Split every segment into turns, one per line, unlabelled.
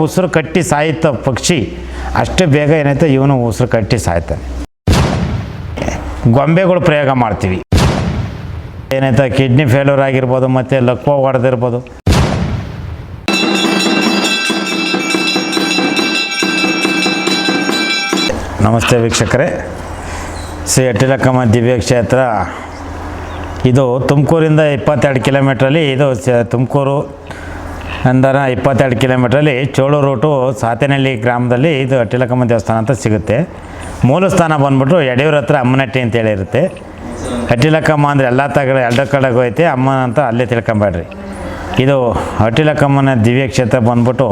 ಉಸಿರು ಕಟ್ಟಿ ಸಾಯ್ತ ಪಕ್ಷಿ, ಅಷ್ಟೇ ಬೇಗ ಏನೈತೆ ಇವನು ಉಸಿರು ಕಟ್ಟಿ ಸಾಯ್ತಾನೆ. ಗೊಂಬೆಗಳು ಪ್ರಯೋಗ ಮಾಡ್ತೀವಿ. ಏನೈತೆ ಕಿಡ್ನಿ ಫೇಲ್ಯೂರ್ ಆಗಿರ್ಬೋದು, ಮತ್ತು ಲಕ್ವ ಹೊಡೆದಿರ್ಬೋದು ನಮಸ್ತೆ ವೀಕ್ಷಕರೇ. ಶ್ರೀ ಅಟ್ಟಿಲಕ್ಕಮ್ಮ ದಿವ್ಯ ಕ್ಷೇತ್ರ. ಇದು ತುಮಕೂರಿಂದ ಇಪ್ಪತ್ತೆರಡು ಕಿಲೋಮೀಟ್ರಲ್ಲಿ ಇದು ತುಮಕೂರು ಅಂದರ ಇಪ್ಪತ್ತೆರಡು ಕಿಲೋಮೀಟ್ರಲ್ಲಿ ಚೋಳು ರೂಟು ಸಾತೇನಹಳ್ಳಿ ಗ್ರಾಮದಲ್ಲಿ ಇದು ಟಿಲಕಮ್ಮ ದೇವಸ್ಥಾನ ಅಂತ ಸಿಗುತ್ತೆ. ಮೂಲ ಸ್ಥಾನ ಬಂದ್ಬಿಟ್ಟು ಯಡಿಯೂರ ಹತ್ರ ಅಮ್ಮನಟ್ಟಿ ಅಂತೇಳಿ ಇರುತ್ತೆ. ಅಟ್ಟಿಲಕ್ಕಮ್ಮ ಅಂದರೆ ಎಲ್ಲ ತಗಡೆ ಎರಡು ಕಡೆಗೆ ಐತೆ, ಅಮ್ಮ ಅಂತ ಅಲ್ಲೇ ತಿಳ್ಕೊಂಬೇಡ್ರಿ ಇದು ಅಟ್ಟಿಲಕ್ಕಮ್ಮನ ದಿವ್ಯ ಕ್ಷೇತ್ರ ಬಂದ್ಬಿಟ್ಟು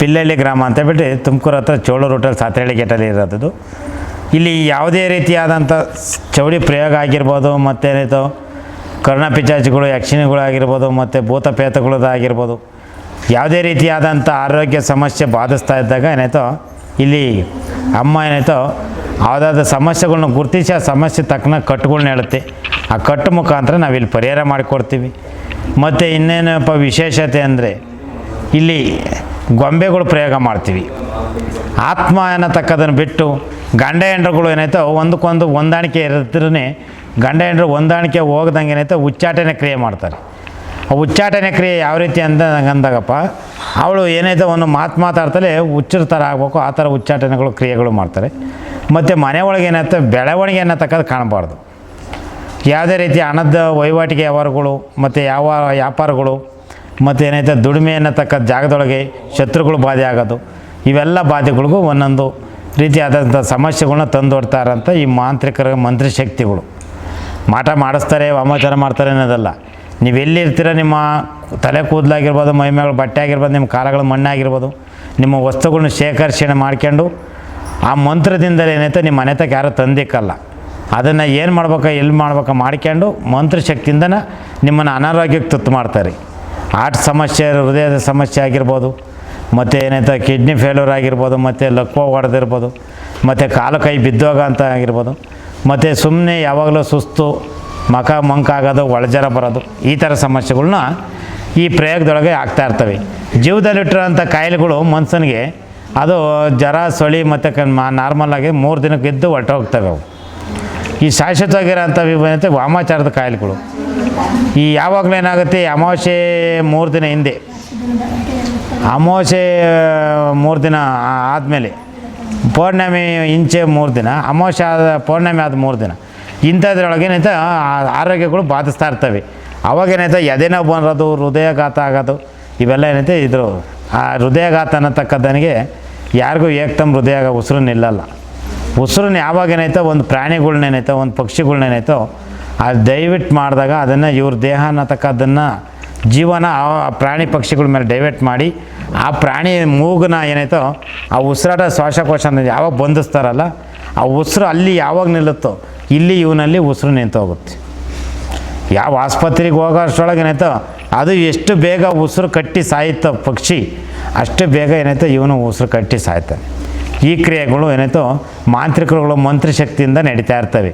ಪಿಲ್ಲಳ್ಳಿ ಗ್ರಾಮ ಅಂತ ಬಿಟ್ಟು ತುಮಕೂರು ಹತ್ರ ಚೋಳು ರೂಟಲ್ಲಿ ಸಾತೇನಹಳ್ಳಿ ಗೇಟಲ್ಲಿ ಇರೋದು. ಇಲ್ಲಿ ಯಾವುದೇ ರೀತಿಯಾದಂಥ ಚೌಡಿ ಪ್ರಯೋಗ ಆಗಿರ್ಬೋದು ಮತ್ತೇನಿತ್ತು ಕರ್ಣ ಪಿಚಾಚಿಗಳು, ಯಕ್ಷಿಣಿಗಳು ಆಗಿರ್ಬೋದು, ಮತ್ತು ಭೂತ ಪ್ರೇತಗಳದ್ದಾಗಿರ್ಬೋದು ಯಾವುದೇ ರೀತಿಯಾದಂಥ ಆರೋಗ್ಯ ಸಮಸ್ಯೆ ಬಾಧಿಸ್ತಾ ಇದ್ದಾಗ ಏನಾಯ್ತೋ? ಇಲ್ಲಿ ಅಮ್ಮ ಏನಾಯ್ತೋ? ಯಾವುದಾದ ಸಮಸ್ಯೆಗಳನ್ನ ಗುರುತಿಸಿ ಆ ಸಮಸ್ಯೆ ತಕ್ಕನ ಕಟ್ಟುಗಳ್ನ ಹೇಳುತ್ತೆ. ಆ ಕಟ್ಟು ಮುಖಾಂತರ ನಾವು ಇಲ್ಲಿ ಪರಿಹಾರ ಮಾಡಿಕೊಡ್ತೀವಿ. ಮತ್ತು ಇನ್ನೇನಪ್ಪ ವಿಶೇಷತೆ ಅಂದರೆ ಇಲ್ಲಿ ಗೊಂಬೆಗಳು ಪ್ರಯೋಗ ಮಾಡ್ತೀವಿ. ಆತ್ಮ ಅನ್ನತಕ್ಕದನ್ನು ಬಿಟ್ಟು ಗಂಡ ಹೆಂಡ್ರುಗಳು ಏನಾಯ್ತೋ? ಒಂದಕ್ಕೊಂದು ಹೊಂದಾಣಿಕೆ ಇರಿದ್ರೇ ಗಂಡ ಹೆಂಡ್ರು ಹೊಂದಾಣಿಕೆ ಹೋಗ್ದಂಗೆ ಏನಾಯ್ತೋ? ಉಚ್ಚಾಟನೆ ಕ್ರಿಯೆ ಮಾಡ್ತಾರೆ. ಉಚ್ಚಾಟನೆ ಕ್ರಿಯೆ ಯಾವ ರೀತಿ ಅಂತ ಅಂದಾಗಪ್ಪ. ಅವಳು ಏನೈತೆ ಒಂದು ಮಾತು ಮಾತಾಡ್ತಲೇ ಹುಚ್ಚರ ಥರ ಆಗಬೇಕು, ಆ ಥರ ಉಚ್ಚಾಟನೆಗಳು, ಕ್ರಿಯೆಗಳು ಮಾಡ್ತಾರೆ. ಮತ್ತು ಮನೆ ಒಳಗೆ ಬೆಳವಣಿಗೆ ಅನ್ನತಕ್ಕದ್ದು ಕಾಣಬಾರ್ದು. ಯಾವುದೇ ರೀತಿ ಹಣದ ವಹಿವಾಟಿಗೆ ವ್ಯವಹಾರಗಳು, ಮತ್ತು ಯಾವ ವ್ಯಾಪಾರಗಳು, ಮತ್ತು ಏನೈತೆ ದುಡಿಮೆ ಅನ್ನತಕ್ಕ ಜಾಗದೊಳಗೆ ಶತ್ರುಗಳು ಬಾಧೆ ಆಗೋದು, ಇವೆಲ್ಲ ಬಾಧೆಗಳಿಗೂ ಒಂದೊಂದು ರೀತಿಯಾದಂಥ ಸಮಸ್ಯೆಗಳನ್ನ ತಂದೊಡ್ತಾರಂತ ಈ ಮಾಂತ್ರಿಕರ ಮಂತ್ರಶಕ್ತಿಗಳು ಮಾಟ ಮಾಡಿಸ್ತಾರೆ, ವಾಮಾಚಾರ ಮಾಡ್ತಾರೆ ಅನ್ನೋದಲ್ಲ. ನೀವು ಎಲ್ಲಿರ್ತೀರ ನಿಮ್ಮ ತಲೆ ಕೂದಲಾಗಿರ್ಬೋದು ಮೈಮೇಲೆ ಬಟ್ಟೆ ಆಗಿರ್ಬೋದು, ನಿಮ್ಮ ಕಾಲಗಳು ಮಣ್ಣಾಗಿರ್ಬೋದು, ನಿಮ್ಮ ವಸ್ತುಗಳನ್ನ ಶೇಖರಿಸಣೆ ಮಾಡ್ಕೊಂಡು ಆ ಮಂತ್ರದಿಂದಲೇ ಏನೈತೆ ನಿಮ್ಮ ಮನೆ ತಕ್ಕ ಯಾರೂ ತಂದಿಕ್ಕಲ್ಲ. ಅದನ್ನು ಏನು ಮಾಡ್ಬೇಕು, ಎಲ್ಲಿ ಮಾಡ್ಬೇಕು ಮಾಡ್ಕೊಂಡು ಮಂತ್ರಶಕ್ತಿಯಿಂದನೇ ನಿಮ್ಮನ್ನು ಅನಾರೋಗ್ಯಕ್ಕೆ ತುತ್ತು ಮಾಡ್ತಾರೆ. ಹಾರ್ಟ್ ಸಮಸ್ಯೆ, ಹೃದಯದ ಸಮಸ್ಯೆ ಆಗಿರ್ಬೋದು, ಮತ್ತು ಏನೈತೆ ಕಿಡ್ನಿ ಫೇಲ್ಯೂರ್ ಆಗಿರ್ಬೋದು, ಮತ್ತು ಲಕ್ವ ಹೊಡೆದಿರ್ಬೋದು ಮತ್ತು ಕಾಲು ಕೈ ಬಿದ್ದೋಗ ಅಂತ ಆಗಿರ್ಬೋದು, ಮತ್ತು ಸುಮ್ಮನೆ ಯಾವಾಗಲೂ ಸುಸ್ತು ಮಕ ಮಂಕಾಗೋದು ಒಳಜರ ಬರೋದು ಈ ಥರ ಸಮಸ್ಯೆಗಳನ್ನ ಈ ಪ್ರಯೋಗದೊಳಗೆ ಆಗ್ತಾ ಇರ್ತವೆ. ಜೀವದಲ್ಲಿಟ್ಟಿರೋಂಥ ಕಾಯಿಲೆಗಳು ಮನುಷ್ಯನಿಗೆ ಅದು ಜ್ವರ, ಸೊಳಿ ಮತ್ತು ನಾರ್ಮಲ್ ಆಗಿ ಮೂರು ದಿನಕ್ಕೆ ಇದ್ದು ಹೊರಟೋಗ್ತವೆ ಅವು. ಈ ಶಾಶ್ವತವಾಗಿರೋಂಥ ವಿಭಿನ್ನತೆ ವಾಮಾಚಾರದ ಕಾಯಿಲೆಗಳು. ಈ ಯಾವಾಗಲೂ ಏನಾಗುತ್ತೆ ಅಮಾವಾಸ್ಯೆ ಮೂರು ದಿನ ಹಿಂದೆ, ಅಮಾವಾಸ್ಯೆ ಮೂರು ದಿನ ಆದಮೇಲೆ, ಪೌರ್ಣಮಿ ಇಂಚೆ ಮೂರು ದಿನ, ಅಮಾವಾಸ್ಯೆ ಆದ, ಪೌರ್ಣಮಿ ಆದ ಮೂರು ದಿನ ಇಂಥದ್ರೊಳಗೆ ಏನೈತೆ ಆ- ಆರೋಗ್ಯಗಳು ಬಾಧಿಸ್ತಾ ಇರ್ತವೆ. ಅವಾಗೇನೈತೆ ಏನಾಯ್ತು, ಎದೆನೋ ಬರೋದು, ಹೃದಯಘಾತ ಆಗೋದು, ಇವೆಲ್ಲ ಏನೈತೆ ಇದ್ರು ಆ ಹೃದಯಘಾತ ಅನ್ನತಕ್ಕದ್ದನಿಗೆ ಯಾರಿಗೂ ಏಕ್ತಮ್ ಹೃದಯ ಉಸಿರು ನಿಲ್ಲಲ್ಲ. ಉಸಿರನ್ನ ಯಾವಾಗ ಏನೈತೋ ಒಂದು ಪ್ರಾಣಿಗಳ್ನೇನೈತೋ ಒಂದು ಪಕ್ಷಿಗಳ್ನೇನೈತೋ ಅದು ದಯವಿಟ್ಟು ಮಾಡಿದಾಗ ಅದನ್ನು ಇವ್ರ ದೇಹ ಅನ್ನತಕ್ಕದ್ದನ್ನು ಜೀವನ, ಆ ಪ್ರಾಣಿ ಪಕ್ಷಿಗಳ ಮೇಲೆ ಡೈವರ್ಟ್ ಮಾಡಿ, ಆ ಪ್ರಾಣಿ ಮೂಗನ ಏನೈತೋ ಆ ಉಸಿರಾಟ ಶ್ವಾಸಕೋಶ ಯಾವಾಗ ಬಂಧಿಸ್ತಾರಲ್ಲ, ಆ ಉಸಿರು ಅಲ್ಲಿ ಯಾವಾಗ ನಿಲ್ಲುತ್ತೋ ಇಲ್ಲಿ ಇವನಲ್ಲಿ ಉಸಿರು ನಿಂತು ಹೋಗುತ್ತೆ. ಯಾವ ಆಸ್ಪತ್ರೆಗೆ ಹೋಗೋ ಅಷ್ಟರೊಳಗೆ ಅದು ಎಷ್ಟು ಬೇಗ ಉಸಿರು ಕಟ್ಟಿ ಸಾಯುತ್ತೋ ಪಕ್ಷಿ, ಅಷ್ಟು ಬೇಗ ಏನಾಯ್ತೋ? ಇವನು ಉಸಿರು ಕಟ್ಟಿ ಸಾಯ್ತಾನೆ. ಈ ಕ್ರಿಯೆಗಳು ಏನಾಯ್ತೋ? ಮಾಂತ್ರಿಕರುಗಳು ಮಂತ್ರಶಕ್ತಿಯಿಂದ ನಡೀತಾ ಇರ್ತವೆ.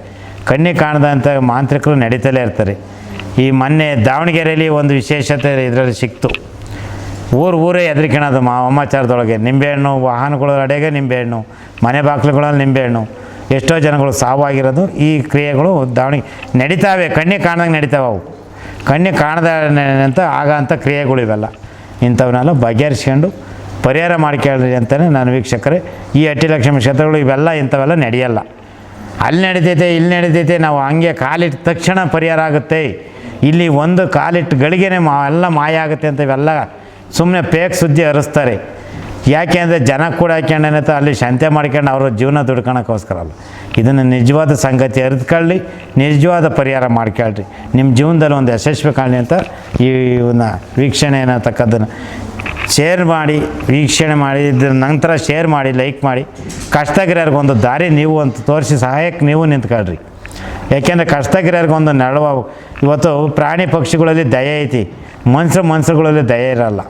ಕಣ್ಣಿಗೆ ಕಾಣದಂಥ ಮಾಂತ್ರಿಕರು ನಡೀತಲೇ ಇರ್ತಾರೆ. ಈ ಮೊನ್ನೆ ದಾವಣಗೆರೆಯಲ್ಲಿ ಒಂದು ವಿಶೇಷತೆ ಇದರಲ್ಲಿ ಸಿಕ್ತು. ಊರು ಊರೇ ಹೆದರಿಕೆಣದು ಮಾ ಅಮಾಚಾರದೊಳಗೆ. ನಿಂಬೆಹಣ್ಣು, ವಾಹನಗಳ ಅಡೆಗೆ ನಿಂಬೆಹಣ್ಣು, ಮನೆ ಬಾಗಿಲುಗಳಲ್ಲಿ ನಿಂಬೆಹಣ್ಣು. ಎಷ್ಟೋ ಜನಗಳು ಸಾವಾಗಿರೋದು ಈ ಕ್ರಿಯೆಗಳು ದಾವಣಿ ನಡೀತಾವೆ ಕಣ್ಣಿಗೆ ಕಾಣ್ದಂಗೆ ನಡೀತಾವೆ ಅವು. ಕಣ್ಣಿಗೆ ಕಾಣದ ಅಂತ ಆಗ ಅಂಥ ಕ್ರಿಯೆಗಳು ಇವೆಲ್ಲ. ಇಂಥವನ್ನೆಲ್ಲ ಬಗೆಹರಿಸ್ಕೊಂಡು ಪರಿಹಾರ ಮಾಡ್ಕೊಳ್ಳಿ ಅಂತಲೇ ನಾನು ವೀಕ್ಷಕರೇ, ಈ ಅಟ್ಟಿಲಕ್ಷ್ಮಿ ಕ್ಷೇತ್ರಗಳು ಇವೆಲ್ಲ ಇಂಥವೆಲ್ಲ ನಡೆಯಲ್ಲ. ಅಲ್ಲಿ ನಡೀತೈತೆ, ಇಲ್ಲಿ ನಡೀತೈತೆ, ನಾವು ಹಂಗೆ ಕಾಲಿಟ್ಟ ತಕ್ಷಣ ಪರಿಹಾರ ಆಗುತ್ತೆ. ಇಲ್ಲಿ ಒಂದು ಕಾಲಿಟ್ಟು ಗಳಿಗೆನೆ ಮಾ ಎಲ್ಲ ಮಾಯ ಆಗುತ್ತೆ ಅಂತ ಇವೆಲ್ಲ ಸುಮ್ಮನೆ ಪೇಕ್ ಸುದ್ದಿ ಹರಿಸ್ತಾರೆ. ಯಾಕೆ ಅಂದರೆ ಜನ ಕೂಡ ಹಾಕ್ಯಂಡೇನತ್ತ ಅಲ್ಲಿ ಶಂತೆ ಮಾಡ್ಕೊಂಡು ಅವರ ಜೀವನ ದುಡ್ಕೊಳಕ್ಕೋಸ್ಕರ ಅಲ್ಲ. ಇದನ್ನು ನಿಜವಾದ ಸಂಗತಿ ಅರಿತ್ಕೊಳ್ಳಿ, ನಿಜವಾದ ಪರಿಹಾರ ಮಾಡ್ಕೊಳ್ರಿ. ನಿಮ್ಮ ಜೀವನದಲ್ಲಿ ಒಂದು ಯಶಸ್ವಿ ಕಾಣಲಿ ಅಂತ ಈ ಇವನ್ನ ವೀಕ್ಷಣೆ ಅನ್ನತಕ್ಕದ್ದನ್ನು. ಶೇರ್ ಮಾಡಿ, ವೀಕ್ಷಣೆ ಮಾಡಿ ಇದ್ರ ನಂತರ ಶೇರ್ ಮಾಡಿ ಲೈಕ್ ಮಾಡಿ. ಕಷ್ಟಗಿರೋರ್ಗೆ ಒಂದು ದಾರಿ ನೀವು ಅಂತ ತೋರಿಸಿ ಸಹಾಯಕ್ಕೆ ನೀವು ನಿಂತ್ಕೊಳ್ರಿ. ಯಾಕೆಂದರೆ ಕಷ್ಟಗಿರೋರ್ಗೆ ಒಂದು ನೆರವು ಇವತ್ತು ಪ್ರಾಣಿ ಪಕ್ಷಿಗಳಲ್ಲಿ ದಯೆ ಐತಿ. ಮನುಷ್ಯ ಮನುಷ್ಯಗಳಲ್ಲಿ ದಯೆ ಇರಲ್ಲ.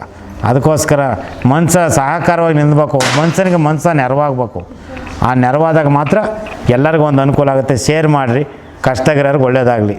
ಅದಕ್ಕೋಸ್ಕರ ಮನುಷ್ಯ ಸಹಕಾರವಾಗಿ ನಿಂದಬೇಕು. ಮನುಷ್ಯನಿಗೆ ಮನುಷ್ಯ ನೆರವಾಗಬೇಕು. ಆ ನೆರವಾದಾಗ ಮಾತ್ರ ಎಲ್ಲರಿಗೂ ಒಂದು ಅನುಕೂಲ ಆಗುತ್ತೆ. ಶೇರ್ ಮಾಡಿರಿ. ಕಷ್ಟಗಿರೋರಿಗೆ ಒಳ್ಳೆಯದಾಗಲಿ